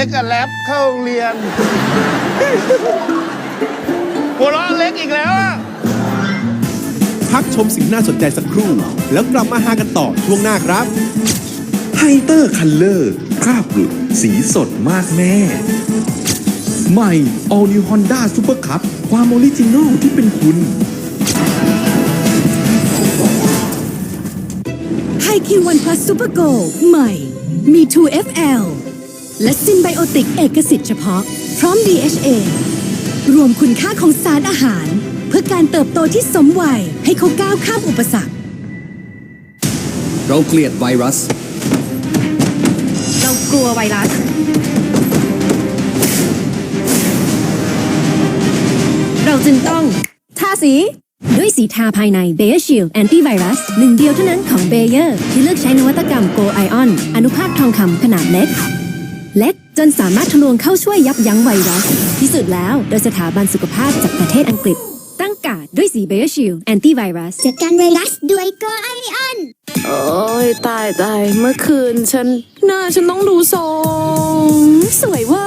ล็กกับแรปเข้าโรงเรียนหัวเราะเล็กอีกแล้วอะพักชมสิ่งน่าสนใจสักครู่ แล้วกลับมาหากันต่อช่วงหน้าครับ ไฮเตอร์คัลเลอร์คราบหลุด สีสดมากแม่ ใหม่ All New Honda Super Cup ความออริจินอลที่เป็นคุณ ไฮคิววันพลัสซูเปอร์โกใหม่ มี 2FL และซินไบโอติกเอกสิทธิ์เฉพาะ พร้อม DHA รวมคุณค่าของสารอาหาร เพื่อการเติบโตที่สมวัยให้เขาก้าวข้ามอุปสรรค เราเกลียดไวรัส เรากลัวไวรัส เราจึงต้องทาสี ด้วยสีทาภายใน b a y e r Shield Antivirus หนึ่งเดียวเท่านั้นของ b a y e r ที่เลือกใช้นวัตกรรม Go Ion อนุภาคทองคำขนาดเล็ก เล็กจนสามารถทะลวงเข้าช่วยยับยั้งไวรัสที่สุดแล้วโดยสถาบันสุขภาพจากประเทศอังกฤษ ตั้งการดด้วยสี b a y e r Shield Antivirus จัดการไวรัสด้วยโกไอออน โอ้ยตายตายเมื่อคืนฉันหน้าฉันต้องดูทรงสวยเว่า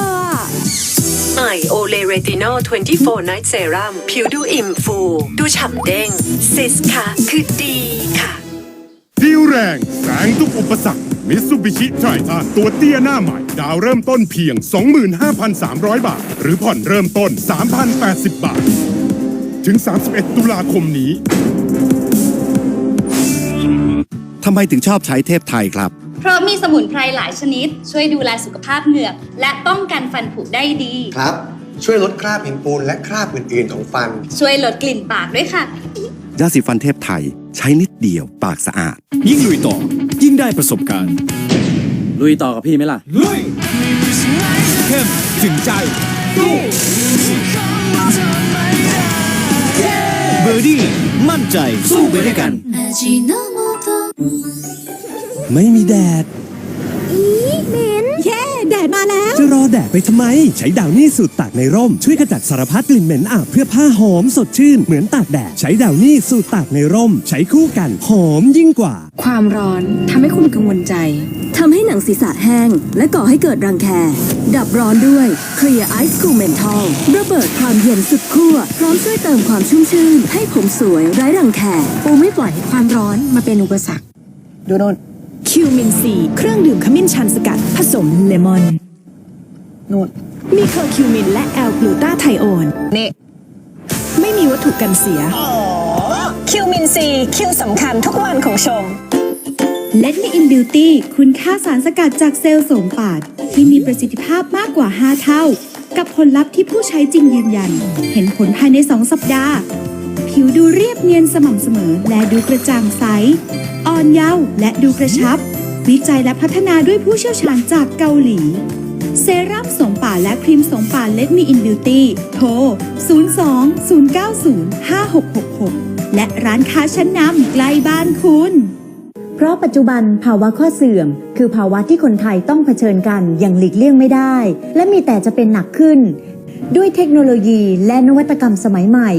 ใหม่โอเลเรตินอล24 Night Serum ผิวดูอิ่มฟู ดูฉ่ำเด้งซิสค่ะ คือดีค่ะดีล แรงแสงทุกอุปสรรคมิตซูบิชิไทรทันตัวเตี้ยหน้าใหม่ ดาวเริ่มต้นเพียง 25,300 บาท หรือผ่อนเริ่มต้น 3,080 บาท ถึง 31 ตุลาคมนี้ ทำไมถึงชอบใช้เทพไทยครับ เพราะมีสมุนไพรหลายชนิด ช่วยดูแลสุขภาพเหงือก และป้องกันฟันผุได้ดี ครับ ช่วยลดคราบหินปูนและคราบอื่น ๆ ของฟัน ช่วยลดกลิ่นปากด้วยค่ะ ยาสีฟันเทพไทย ใช้นิดเดียวปากสะอาด ยิ่งลุยต่อ ยิ่งได้ประสบการณ์ ลุยต่อกับพี่ไหมล่ะ ลุยเข้มถึงใจเบอร์ดี้มั่นใจสู้ไปด้วยกัน ไม่มีแดด เย้แดดมาแล้ว จะรอแดดไปทำไม ใช้ดาวนี่สูตรตากในร่ม ช่วยขจัดสารพัดกลิ่นเหม็นอับเพื่อผ้าหอมสดชื่น เหมือนตากแดด ใช้ดาวนี่สูตรตากในร่ม ใช้คู่กันหอมยิ่งกว่า ความร้อนทำให้คุณกังวลใจทำให้หนังศีรษะแห้ง และก่อให้เกิดรังแค ดับร้อนด้วยเคลียร์ไอซ์คูเมนทอลระเบิดความเย็นสุดขั้วพร้อมช่วยเติมความชุ่มชื่น ให้ผมสวยไร้รังแคปูไม่ปล่อยให้ความร้อนมาเป็นอุปสรรคดูโนน คิวมินซีเครื่องดื่มขมิ้นชันสกัด ผสมเลมอนนูนมีเคอร์คิวมินและแอลกลูตาไทโอนเน่ไม่มีวัตถุกันเสียคิวมินซีคิวสำคัญทุกวันของชมเลด Me in Beauty คุณค่าสารสกัดจากเซลล์โสมปาดที่มีประสิทธิภาพมากกว่า 5 เท่า กับผลลัพธ์ที่ผู้ใช้จริงยืนยัน เห็นผลภายใน 2 สัปดาห์ ผิวดูเรียบเนียนสม่ำเสมอและดูกระจ่างใส อ่อนเยาว์และดูกระชับ วิจัยและพัฒนาด้วยผู้เชี่ยวชาญจากเกาหลี เซรั่มสมป่าและครีมสมป่า Let Me in Beauty โทร 02-090-5666 และร้านค้าชั้นนำใกล้บ้านคุณ เพราะปัจจุบันภาวะข้อเสื่อม คือภาวะที่คนไทยต้องเผชิญกันอย่างหลีกเลี่ยงไม่ได้ และมีแต่จะเป็นหนักขึ้นด้วยเทคโนโลยีและนวัตกรรมสมัยใหม่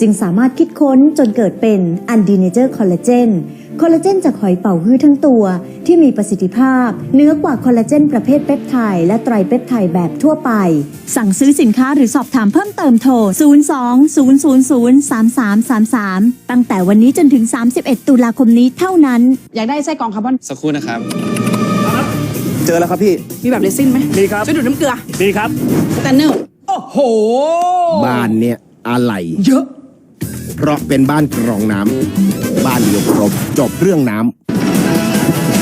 จึงสามารถคิดค้นจนเกิดเป็นอันดีเนเจอร์คอลลาเจน คอลลาเจนจากหอยเป๋าฮื้อทั้งตัว ที่มีประสิทธิภาพเหนือกว่าคอลลาเจนประเภทเปปไทด์และไตรเปปไทด์แบบทั่วไป สั่งซื้อสินค้าหรือสอบถามเพิ่มเติมโทร 02-000-3333 ตั้งแต่วันนี้จนถึง 31 ตุลาคมนี้เท่านั้น อยากได้ไส้กรองคาร์บอน สักครู่นะครับ เจอแล้วครับพี่ มีแบบเรซินไหมมีครับ ช่วยดูดน้ำเกลือดีครับ แต่เนอร์โห บ้านเนี่ยอะไร เยอะ เพราะเป็นบ้านกรองน้ำบ้านเดียวครบจบเรื่องน้ำ